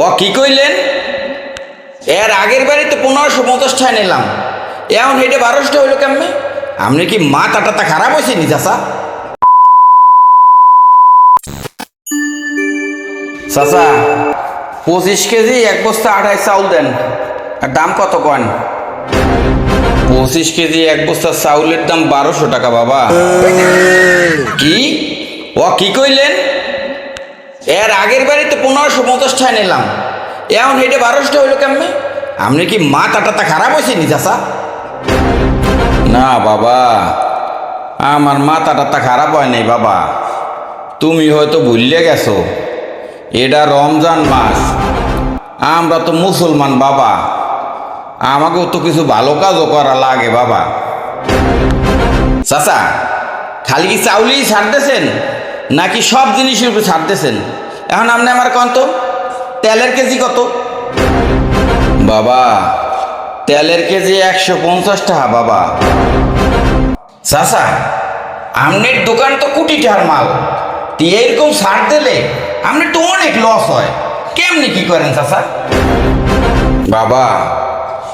ও কি কইলেন? এর আগের তো পনেরোশো পঞ্চাশটায় নিলাম। এখন হেঁটে বারোশটা হইল কেমনে? আপনি কি মাথা টাতা খারাপ হয়েছে নি চাষা চাষা পঁচিশ কেজি এক বস্তা আড়াই চাউল দেন। আর দাম কত কন? পঁচিশ কেজি এক বস্তা চাউলের দাম বারোশো টাকা, বাবা। কি? ও কি কইলেন? এর আগের বাড়ি তো পনেরোশো পঞ্চাশটায় নিলাম। এখন হেঁটে বারোশটা হইল কেমনে? আপনি কি মাথা টাতা খারাপ হয়েছে নি চাষা না, বাবা। আমার মাথা টাতা খারাপ হয় নাই, বাবা। তুমি হয়তো ভুললে গেছো, এটা রমজান মাস। আমরা তো মুসলমান, বাবা। আমাকেও তো কিছু ভালো কাজও করা লাগে, বাবা। চাচা, খালি কি চাউলেই ছাড়তেছেন? নাকি সব জিনিসের উপরে ছাড়তেছেন? এখন আপনি আমার কত তেলের কেজি কত? বাবা, তেলের কেজি একশো পঞ্চাশ টাকা, বাবা। চাচা আমনের দোকান তো কোটি টাকার মাল। তি এরকম ছাড় দিলে আপনি তো অনেক লস হয়। কেমনি কি করেন চাচা? বাবা,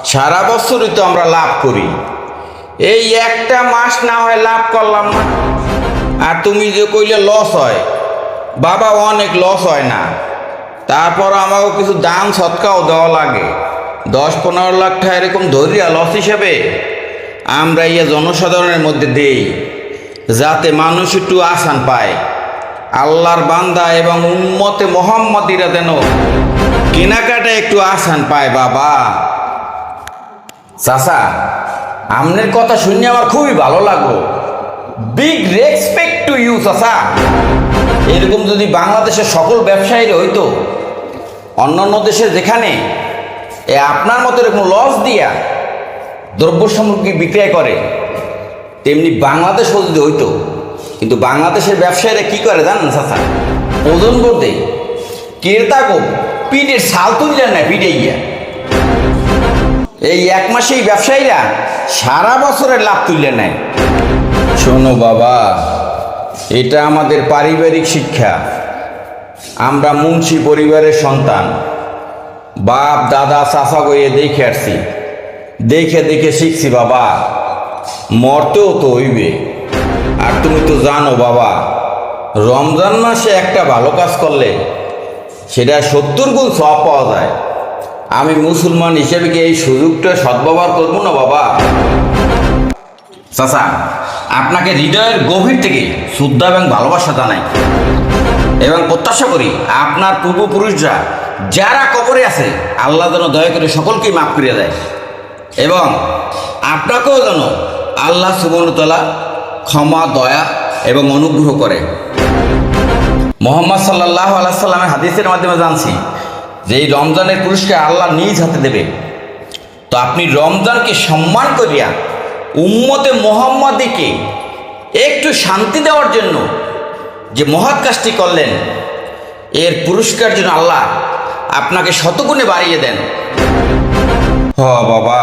সারা বছরই তো আমরা লাভ করি। এই একটা মাস না হয় লাভ করলাম না। আর তুমি যে কইলে লস হয়, বাবা অনেক লস হয় না। তারপর আমাকে কিছু দান সৎকাও দেওয়া লাগে। দশ পনেরো লাখ টাকা এরকম ধরিয়া লস হিসেবে আমরা ইয়ে জনসাধারণের মধ্যে দেই, যাতে মানুষ একটু আসান পায়। আল্লাহর বান্দা এবং উম্মতে মোহাম্মদিরা যেন কেনাকাটা একটু আসান পায়, বাবা। চাচা, আমনের কথা শুনে আমার খুবই ভালো লাগল। বিগ রেসপেক্ট টু ইউ চাচা এরকম যদি বাংলাদেশের সকল ব্যবসায়ীরা হইতো, অন্যান্য দেশে যেখানে এ আপনার মতো এরকম লস দিয়া দ্রব্য সামগ্রী বিক্রয় করে, তেমনি বাংলাদেশও যদি হইতো, কিন্তু বাংলাদেশের ব্যবসায়ীরা কি করে জানেন চাচা ওজন করতে ক্রেতাকে পিঠের ছাল তুললেন না পিঠে গিয়া। এই এক মাসেই ব্যবসায়ীরা সারা বছরের লাভ তুলে নেয় শোনো বাবা, এটা আমাদের পারিবারিক শিক্ষা। আমরা মুন্সি পরিবারের সন্তান। বাপ, দাদা চাষা গিয়ে দেখে আসছি। দেখে দেখে শিখছি বাবা, মরতেও তো হইবে। আর তুমি তো জানো বাবা, রমজান মাসে একটা ভালো কাজ করলে সেটা সত্তর গুণ সব পাওয়া যায়। আমি মুসলমান হিসেবে কি এই সুযোগটা সদ্ব্যবহার করব না বাবা? চাচা, আপনাকে হৃদয়ের গভীর থেকে শ্রদ্ধা এবং ভালোবাসা জানাই। এবং প্রত্যাশা করি আপনার পূর্বপুরুষরা যারা কবরে আছে, আল্লাহ যেন দয়া করে সকলকেই মাফ করিয়া দেয়। এবং আপনাকেও যেন আল্লাহ সুবনতলা ক্ষমা, দয়া এবং অনুগ্রহ করে। মোহাম্মদ সাল্লাহ আলাইসাল্লামের হাদিসের মাধ্যমে জানছি যে এই রমজানের পুরস্কার আল্লাহ নিজ হাতে দেবে। তো আপনি রমজানকে সম্মান করিয়া উম্মতে মোহাম্মদীকে একটু শান্তি দেওয়ার জন্য যে মহৎ কাজটি করলেন, এর পুরস্কার জন্য আল্লাহ আপনাকে শতগুণে বাড়িয়ে দেন। হ বাবা,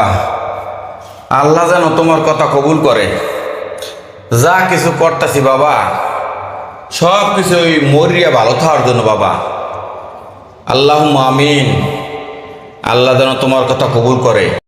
আল্লাহ যেন তোমার কথা কবুল করে। যা কিছু করতেছি বাবা, সব কিছু ওই মরিয়া ভালো থাকার জন্য বাবা। আল্লাহ আমিন। আল্লাহ যেন তোমার কথা কবুল করে।